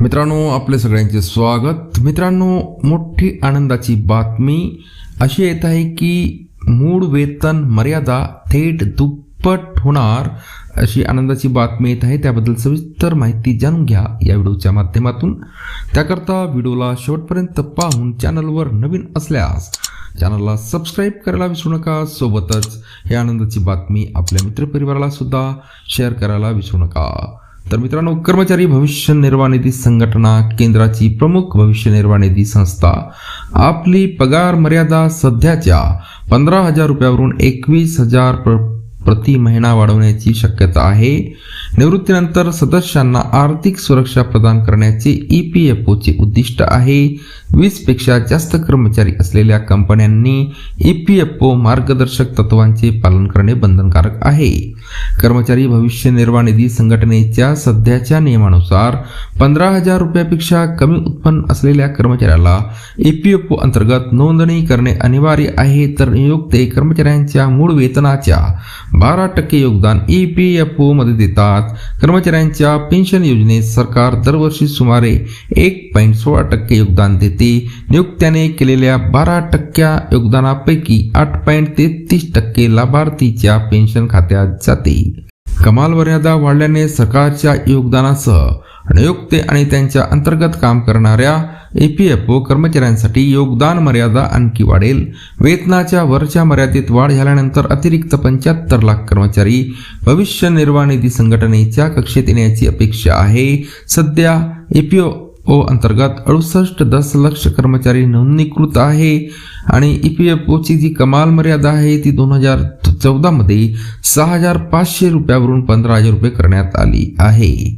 मित्रांनो आपले सगळ्यांचे स्वागत. मित्रांनो मोठी आनंदाची बातमी अशी येत आहे की मूळ वेतन मर्यादा थेट दुप्पट होणार अशी आनंदाची बातमी येत आहे. त्याबद्दल सविस्तर माहिती जाणून घ्या या व्हिडिओच्या माध्यमातून. त्याकरता व्हिडिओला शेवटपर्यंत पाहून चॅनलवर नवीन असल्यास चॅनलला सबस्क्राईब करायला विसरू नका. सोबतच ही आनंदाची बातमी आपल्या मित्रपरिवाराला सुद्धा शेअर करायला विसरू नका. तर मित्रांनो कर्मचारी भविष्य निर्वाह निधी संघटना केंद्राची प्रमुख भविष्य निर्वाह निधी संस्था. आपली पगार मर्यादा सध्याच्या पंधरा हजार रुपयावरून एकवीस हजार प्र- प्रति महिना वाढवण्याची शक्यता आहे. निवृत्तीनंतर सदस्यांना आर्थिक सुरक्षा प्रदान करण्याचे ई पी एफ ओचे उद्दिष्ट आहे. वीसपेक्षा जास्त कर्मचारी असलेल्या कंपन्यांनी ई पी एफ ओ मार्गदर्शक तत्वांचे पालन करणे बंधनकारक आहे. कर्मचारी भविष्य निर्वाह निधी संघटनेच्या सध्याच्या नियमानुसार पंधरा हजार रुपयापेक्षा कमी उत्पन्न असलेल्या कर्मचाऱ्याला ई पी एफ ओ अंतर्गत नोंदणी करणे अनिवार्य आहे. तर नियुक्ते कर्मचाऱ्यांच्या मूळ वेतनाच्या बारा टक्के योगदान ई पी एफ ओ मध्ये देतात. कर्मचाऱ्यांच्या पेन्शन योजनेत सरकार दरवर्षी सुमारे एक पॉईंट सोळा टक्के योगदान देते. नियुक्त्याने केलेल्या बारा टक्क्या योगदानापैकी आठ पॉईंट तेहतीस टक्के लाभार्थीच्या पेन्शन खात्यात जाते. कमाल मर्यादा वाढल्याने सरकारच्या योगदानासह नियुक्ते आणि त्यांच्या अंतर्गत काम करणाऱ्या ई पी एफ ओ कर्मचाऱ्यांसाठी योगदान मर्यादा आणखी वाढेल. वेतनाच्या वरच्या मर्यादेत वाढ झाल्यानंतर अतिरिक्त पंच्याहत्तर लाख कर्मचारी भविष्य निर्वाह निधी संघटनेच्या कक्षेत येण्याची अपेक्षा आहे. सध्या एपीओ ओ अंतर्गत अडुसष्ट दशलक्ष कर्मचारी नोंदणीकृत आहे आणि ई पी एफ ओची जी कमाल मर्यादा आहे ती दोन हजार चौदामध्ये सहा हजार पाचशे रुपयावरून पंधरा हजार रुपये करण्यात आली आहे.